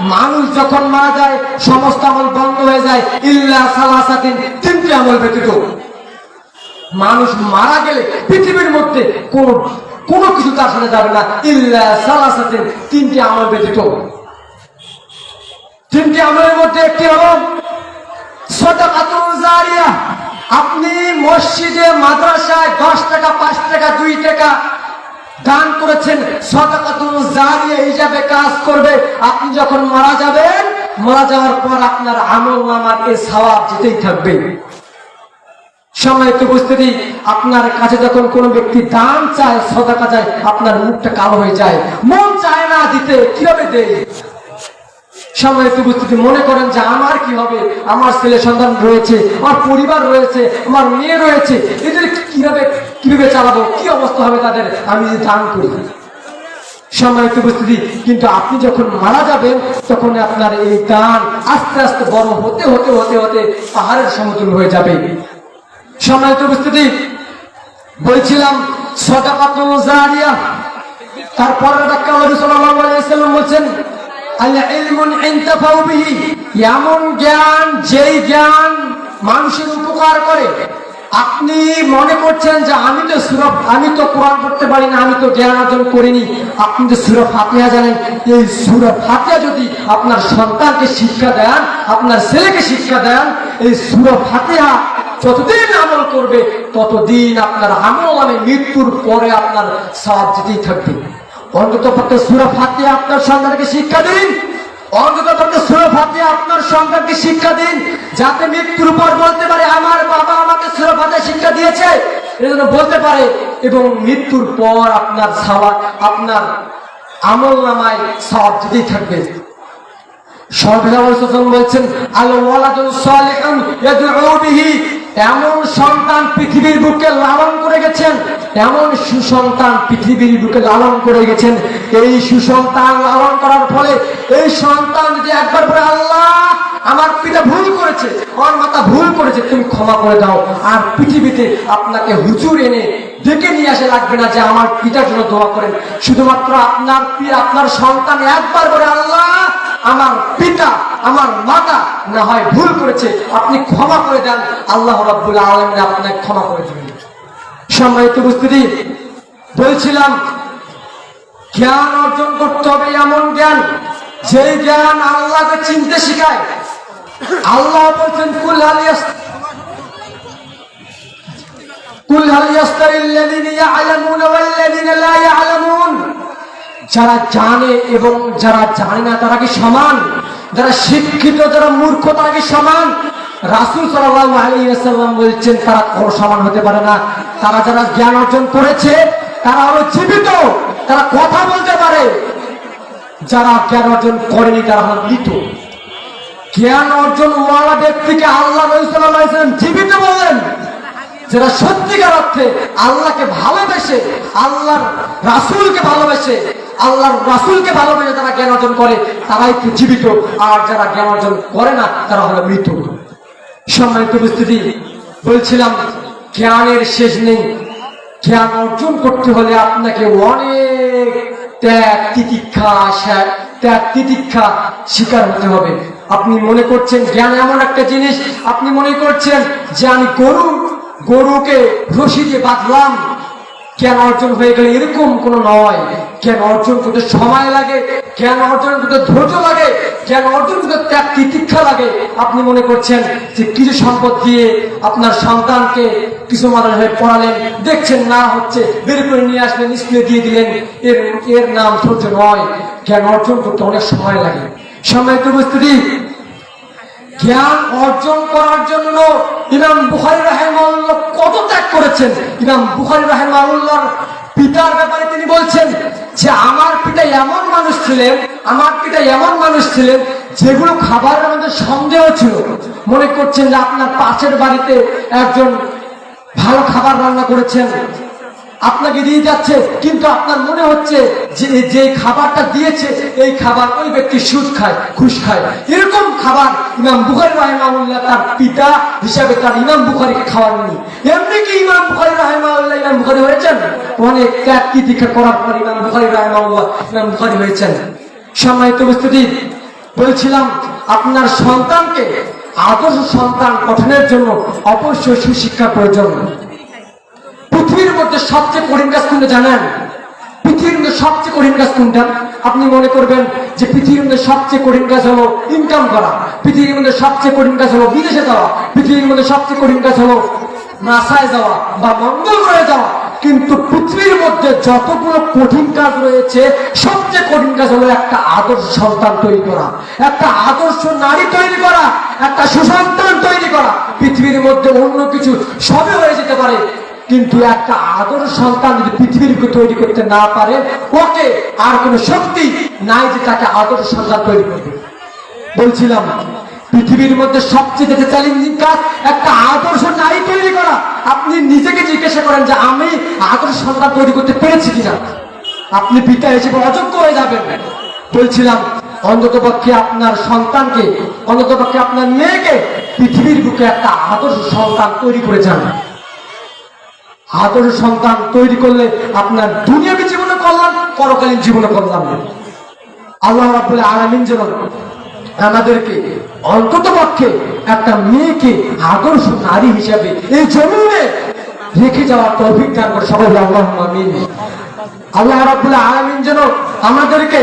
মানুষ যখন মারা যায়, সমস্ত আমল বন্ধ হয়ে যায়। ইল্লা সালাসাতিন তিনটি আমল ব্যতীত। মানুষ মারা গেলে পৃথিবীর মধ্যে কোন, কোনো কিছু তার সাথে যাবে না। ইল্লা সালাসাতিন তিনটি আমল ব্যতীত। তিনটি আমলের মধ্যে একটি হল জারিয়া। আপনি মসজিদে, মাদ্রাসায় দশ টাকা, পাঁচ টাকা, দুই টাকা দান করেছেন হিসাবে কাজ করবে। আপনি যখন মারা যাবেন, মারা যাওয়ার পর আপনার আমল নামার এই সওয়াব যেতেই থাকবে। সম্মানিত উপস্থিতি, আপনার কাছে যখন কোনো ব্যক্তি দান চায়, সদাকা চায়, আপনার মুখটা কালো হয়ে যায়। মন চায় না দিতে, কীভাবে দেয়? সম্মানিত উপস্থিতি মনে করেন যে আমার কি হবে, আমার ছেলে সন্তান রয়েছে, আমার পরিবার রয়েছে, আমার মেয়ে রয়েছে, এদের কীভাবে কীভাবে চালাবো, কি অবস্থা হবে তাদের, আমি যদি দান করি। সম্মানিত উপস্থিতি, কিন্তু আপনি যখন মারা যাবেন, তখন আপনার এই দান আস্তে আস্তে বড় হতে হতে হতে হতে পাহাড়ের সমতুল হয়ে যাবে। সম্মানিত উপস্থিতি, বলছিলাম, সদাকাতুল জারিয়া তারপরে বলছেন এমন জ্ঞান, যেই জ্ঞান মানুষের উপকার করে। আপনি মনে করছেন যে আমি তো সুরভ আমি তো কোরআন পড়তে পারি না, আমি তো জ্ঞান অর্জন করিনি। আপনি তো সুর ফাতিহা জানেন, এই সুর ফাতিহা যদি আপনার সন্তানকে শিক্ষা দেন, আপনার ছেলেকে শিক্ষা দেন, এই সুর ফাতিহা যতদিন আমল করবে, ততদিন আপনার আমল নামে মৃত্যুর পরে আপনার সব যেতেই থাকবে। যাতে মৃত্যুর পর বলতে পারে, আমার বাবা আমাকে সুরা শিক্ষা দিয়েছে। এজন্য বলতে পারে, এবং মৃত্যুর পর আপনার সাওয়া আপনার আমল নামায় সব যেতেই থাকবে। সর্বসাধারণ বলছেন আলো ওয়ালাদুল সালিহুন ইয়াদউ বিহি এমন সন্তান পৃথিবীর বুকে লালন করে গেছেন, এমন সুসন্তান পৃথিবীর বুকে লালন করে গেছেন। এই সুসন্তান লালন করার ফলে এই সন্তান যদি একবার বলে, আল্লাহ, আমার পিতা ভুল করেছে, আমার মাতা ভুল করেছে, তুমি ক্ষমা করে দাও। আর পৃথিবীতে আপনাকে হুজুর এনে ডেকে নিয়ে আসে লাগবে না যে আমার পিতার জন্য দোয়া করেন। শুধুমাত্র আপনার পি- আপনার সন্তান একবার করে আল্লাহ আমার পিতা, আমার মাতা না হয় ভুল করেছে, আপনি ক্ষমা করে দেন। আল্লাহ রাব্বুল আলামিন আপনাকে ক্ষমা করে দেবেন। সম্মানিত উপস্থিতি, বলছিলাম, জ্ঞান অর্জন করতে হবে এমন জ্ঞান যে জ্ঞান আল্লাহকে চিনতে শিখায়। আল্লাহ বলছেন, কুল হালিয়াস কুল ওয়াল্লাযিনা লা ইয়ালামুন যারা জানে এবং যারা জানে না, তারা কি সমান? যারা শিক্ষিত, যারা মূর্খ, তারা কি সমান? রাসুল আলাইহি বলছেন, তারা কোনো সমান হতে পারে না। তারা যারা জ্ঞান অর্জন করেছে, তারা হলো জীবিত, তারা কথা বলতে পারে। যারা জ্ঞান অর্জন করেনি, তারা হলো মৃত। জ্ঞান অর্জন ওয়ালা ব্যক্তিকে আল্লাহ ওয়াসাল্লাম জীবিত বললেন। যারা সত্যিকার অর্থে আল্লাহকে ভালোবেসে, আল্লাহর রাসূলকে ভালোবেসে আল্লাহর রাসূলকে ভালোবেসে যারা জ্ঞান অর্জন করে, তারাই জীবিত আর যারা জ্ঞান অর্জন করে না, তারা হলো মৃত সম্মানিত উপস্থিতি, বলছিলাম, জ্ঞানের শেষ নেই। জ্ঞান অর্জন করতে হলে আপনাকে অনেক ত্যাগ, তিতিক্ষা ত্যাগ, তিতিক্ষা শিকার হতে হবে। আপনি মনে করছেন জ্ঞান এমন একটা জিনিস, আপনি মনে করছেন যে আমি গরু, গরুকে রশি দিয়ে বাঁধলাম জ্ঞান অর্জন হয়ে গেলে এরকম কোনো নয়। জ্ঞান অর্জন করতে সময় লাগে, জ্ঞান অর্জন করতে ধৈর্য লাগে, জ্ঞান অর্জন করতে ত্যাগ তিতিক্ষা লাগে। আপনি মনে করছেন যে কিছু সম্পদ দিয়ে আপনার সন্তানকে কিছু মাদ্রাসায় পড়ালেন, দেখছেন না হচ্ছে, বের করে নিয়ে আসলেন, স্কুলে দিয়ে দিলেন, এর এর নাম ধৈর্য নয়। জ্ঞান অর্জন করতে অনেক সময় লাগে। সময় তো উপস্থিতি জ্ঞান অর্জন করার জন্য ইমাম বুখারি রাহেমাউল্লাহ কত ত্যাগ করেছেন। ইমাম বুখারি রাহেমাউল্লাহর পিতার ব্যাপারে তিনি বলছেন যে, আমার পিতা এমন মানুষ ছিলেন, আমার পিতা এমন মানুষ ছিলেন যেগুলো খাবারের মধ্যে সন্দেহ ছিল। মনে করছেন যে আপনার পাশের বাড়িতে একজন ভালো খাবার রান্না করেছেন আপনাকে দিয়ে যাচ্ছে, কিন্তু আপনার মনে হচ্ছে যে যে খাবারটা দিয়েছে, এই খাবার ওই ব্যক্তি সুদ খায়, ঘুষ খায়। এরকম খাবার ইমাম বুখারি রাহেমাউল্লাহ তার পিতা হিসাবে তার ইমাম বুখারিকে খাওয়াননি। এমনি কি ইমাম বুখারি রাহেমাউল্লাহ ইমাম বুখারি হয়েছেন? অনেক ত্যাগ কি দীক্ষা করার পর ইমাম বুখারি রাহেমাউল্লাহ ইমাম বুখারি হয়েছেন। সম্মানিত উপস্থিতি, বলছিলাম, আপনার সন্তানকে আদর্শ সন্তান গঠনের জন্য অবশ্যই সুশিক্ষার প্রয়োজন। মধ্যে সবচেয়ে কঠিন কাজ কোনটা জানেন? পৃথিবীর মধ্যে সবচেয়ে কঠিন কাজ কোনটা? আপনি মনে করবেন যে পৃথিবীর মধ্যে সবচেয়ে কঠিন কাজ হলো ইনকাম করা। পৃথিবীর মধ্যে সবচেয়ে কঠিন কাজ হলো বিদেশে যাওয়া। পৃথিবীর মধ্যে সবচেয়ে কঠিন কাজ হলো নাসায় যাওয়া বা মঙ্গল গ্রহে যাওয়া। কিন্তু পৃথিবীর মধ্যে যতগুলো কঠিন কাজ রয়েছে, সবচেয়ে কঠিন কাজ হলো একটা আদর্শ সন্তান তৈরি করা। একটা আদর্শ নারী তৈরি করা, একটা সুসন্তান তৈরি করা। পৃথিবীর মধ্যে অন্য কিছু সবে হয়ে যেতে পারে। কিন্তু একটা আদর্শ সন্তান যদি পৃথিবীকে তৈরি করতে না পারে, ওকে আর কোনো শক্তি নাই যে তাকে আদর্শ সন্তান তৈরি করবে। বলছিলাম, পৃথিবীর মধ্যে সবচেয়ে যেটা চ্যালেঞ্জিং কাজ একটা আদর্শ নারী তৈরি করা। আপনি নিজেকে জিজ্ঞাসা করেন যে আমি আদর্শ সন্তান তৈরি করতে পেরেছি কিনা? আপনি পিতা হিসেবে অযোগ্য হয়ে যাবেন। বলছিলাম, অন্তত পক্ষে আপনার সন্তানকে, অন্তত পক্ষে আপনার মেয়েকে পৃথিবীর বুকে একটা আদর্শ সন্তান তৈরি করে যান। আদর্শ সন্তান তৈরি করলে আপনার দুনিয়াবী জীবনে কল্যাণ পরকালীন জীবনে কল্যাণ আল্লাহ রাবুল আলমিন যেন আমাদেরকে অন্তত পক্ষে একটা মেয়েকে আদর্শ নারী হিসাবে এই জমিনে রেখে যাওয়ার তৌফিক দান করে সবাই আল্লাহ আমিন। আল্লাহ রাবুল আলমিন যেন আমাদেরকে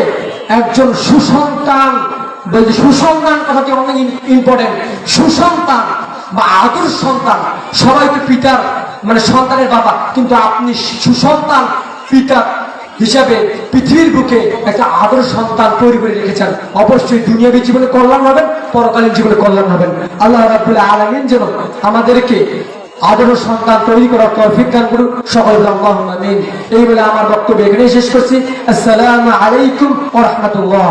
একজন সুসন্তান বলছি সুসন্তান কথাটি অনেক ইম্পর্টেন্ট সুসন্তান বা আদর্শ সন্তান সবাইকে পিতার মানে সন্তানের বাবা। কিন্তু আপনি সুসন্তান, পিতা হিসাবে পৃথিবীর বুকে একটা আদর্শ সন্তান তৈরি করে রেখেছেন। অবশ্যই দুনিয়াবী জীবনে কল্যাণ হবেন, পরকালীন জীবনে কল্যাণ হবেন। আল্লাহ রাবুল আলমিন যেন আমাদেরকে আদর্শ সন্তান তৈরি করার তৌফিক দান করুন। সকল এই বলে আমার বক্তব্য এখানেই শেষ করছি। আসসালামু আলাইকুম ওয়া